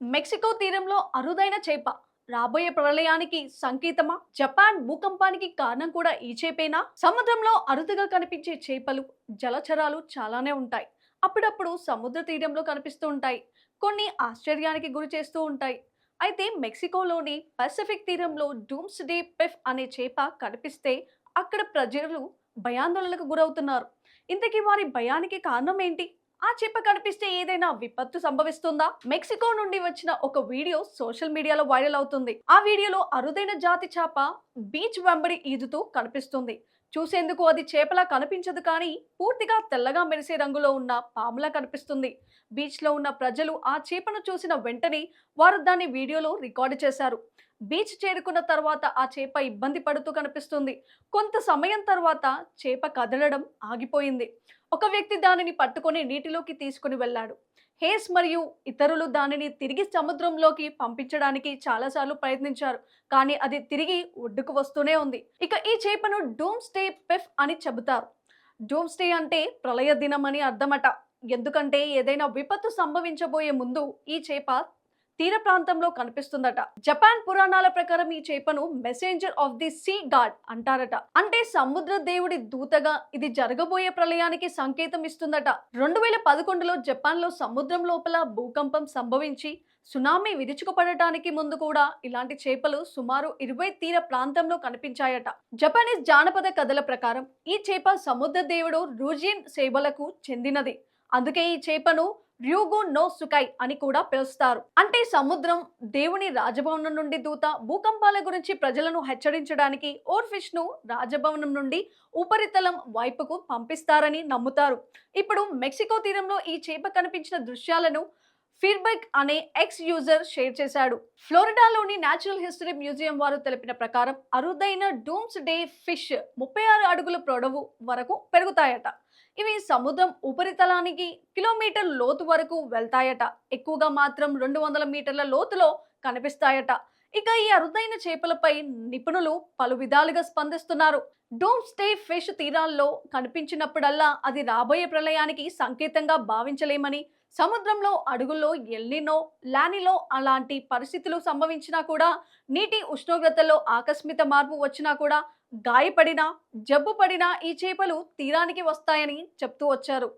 Mexico తీరంలో అరుదైన చేప. రాబోయే ప్రళయానికి సంకేతమా? జపాన్ భూకంపానికి కారణం కూడా ఈ చేపేనా? సముద్రంలో అరుదుగా కనిపించే చేపలు జలచరాలు చాలానే ఉంటాయి. అప్పుడప్పుడు సముద్ర తీరంలో కనిపిస్తూ ఉంటాయి. కొన్ని ఆశ్చర్యానికి గురి చేస్తూ ఉంటాయి. అయితే మెక్సికోలోని పసిఫిక్ తీరంలో డూమ్స్ డే పెఫ్ అనే చేప కనిపిస్తే అక్కడ ప్రజలు భయాందోళనకు గురవుతున్నారు. ఇంతకీ వారి భయానికి కారణం ఏంటి? ఆ చేప కనిపిస్తే ఏదైనా విపత్తు సంభవిస్తుందా? మెక్సికో నుండి వచ్చిన ఒక వీడియో సోషల్ మీడియాలో వైరల్ అవుతుంది. ఆ వీడియోలో అరుదైన జాతి చేప బీచ్ వెంబడి ఈదుతూ కనిపిస్తుంది. చూసేందుకు అది చేపలా కనిపించదు కానీ పూర్తిగా తెల్లగా మెరిసే రంగులో ఉన్న పాములా కనిపిస్తుంది. బీచ్లో ఉన్న ప్రజలు ఆ చేపను చూసిన వెంటనే వారు దాన్ని వీడియోలో రికార్డు చేశారు. బీచ్ చేరుకున్న తర్వాత ఆ చేప ఇబ్బంది పడుతూ కనిపిస్తుంది. కొంత సమయం తర్వాత చేప కదలడం ఆగిపోయింది. ఒక వ్యక్తి దానిని పట్టుకొని నీటిలోకి తీసుకుని వెళ్ళాడు. హేస్ మరియు ఇతరులు దానిని తిరిగి సముద్రంలోకి పంపించడానికి చాలాసార్లు ప్రయత్నించారు. కానీ అది తిరిగి ఒడ్డుకు వస్తూనే ఉంది. ఇక ఈ చేపను డూమ్ స్టే పెఫ్ అని చెబుతారు. డూమ్ స్టే అంటే ప్రళయ దినం అని అర్థమట. ఎందుకంటే ఏదైనా విపత్తు సంభవించబోయే ముందు ఈ చేప తీర ప్రాంతంలో కనిపిస్తుందట. జపాన్ పురాణాల ప్రకారం ఈ చేపను messenger of the sea god అంటారట. అంటే సముద్ర దేవుడి దూతగా ఇది జరగబోయే ప్రళయానికి సంకేతం ఇస్తుందట. రెండు వేల పదకొండులో జపాన్లో సముద్రం లోపల భూకంపం సంభవించి సునామీ విరుచుకుపడటానికి ముందు కూడా ఇలాంటి చేపలు సుమారు ఇరవై తీర ప్రాంతంలో కనిపించాయట. జపానీస్ జానపద కథల ప్రకారం ఈ చేప సముద్ర దేవుడు రూజియన్ సేవలకు చెందినది. అందుకే ఈ చేపను ర్యూగు నో సుకై అని కూడా పిలుస్తారు. అంటే సముద్రం దేవుని రాజభవనం నుండి దూత భూకంపాల గురించి ప్రజలను హెచ్చరించడానికి ఓర్ఫిష్ను రాజభవనం నుండి ఉపరితలం వైపుకు పంపిస్తారని నమ్ముతారు. ఇప్పుడు మెక్సికో తీరంలో ఈ చేప కనిపించిన దృశ్యాలను ఫీడ్బ్యాక్ అనే ఎక్స్ యూజర్ షేర్ చేశాడు. ఫ్లోరిడాలోని నేచురల్ హిస్టరీ మ్యూజియం వారు తెలిపిన ప్రకారం అరుదైన డూమ్స్ డే ఫిష్ ముప్పై ఆరు అడుగుల పొడవు వరకు పెరుగుతాయట. ఇవి సముద్రం ఉపరితలానికి కిలోమీటర్ లోతు వరకు వెళ్తాయట. ఎక్కువగా మాత్రం రెండు వందల మీటర్ల లోతులో కనిపిస్తాయట. ఇక ఈ అరుదైన చేపలపై నిపుణులు పలు విధాలుగా స్పందిస్తున్నారు. డోమ్ స్టే ఫిష్ తీరాల్లో కనిపించినప్పుడల్లా అది రాబోయే ప్రళయానికి సంకేతంగా భావించలేమని సముద్రంలో అడుగుల్లో ఎల్లినో లానిలో అలాంటి పరిస్థితులు సంభవించినా కూడా నీటి ఉష్ణోగ్రతలో ఆకస్మిక మార్పు వచ్చినా కూడా గాయపడినా జబ్బు పడినా ఈ చేపలు తీరానికి వస్తాయని చెప్తూ వచ్చారు.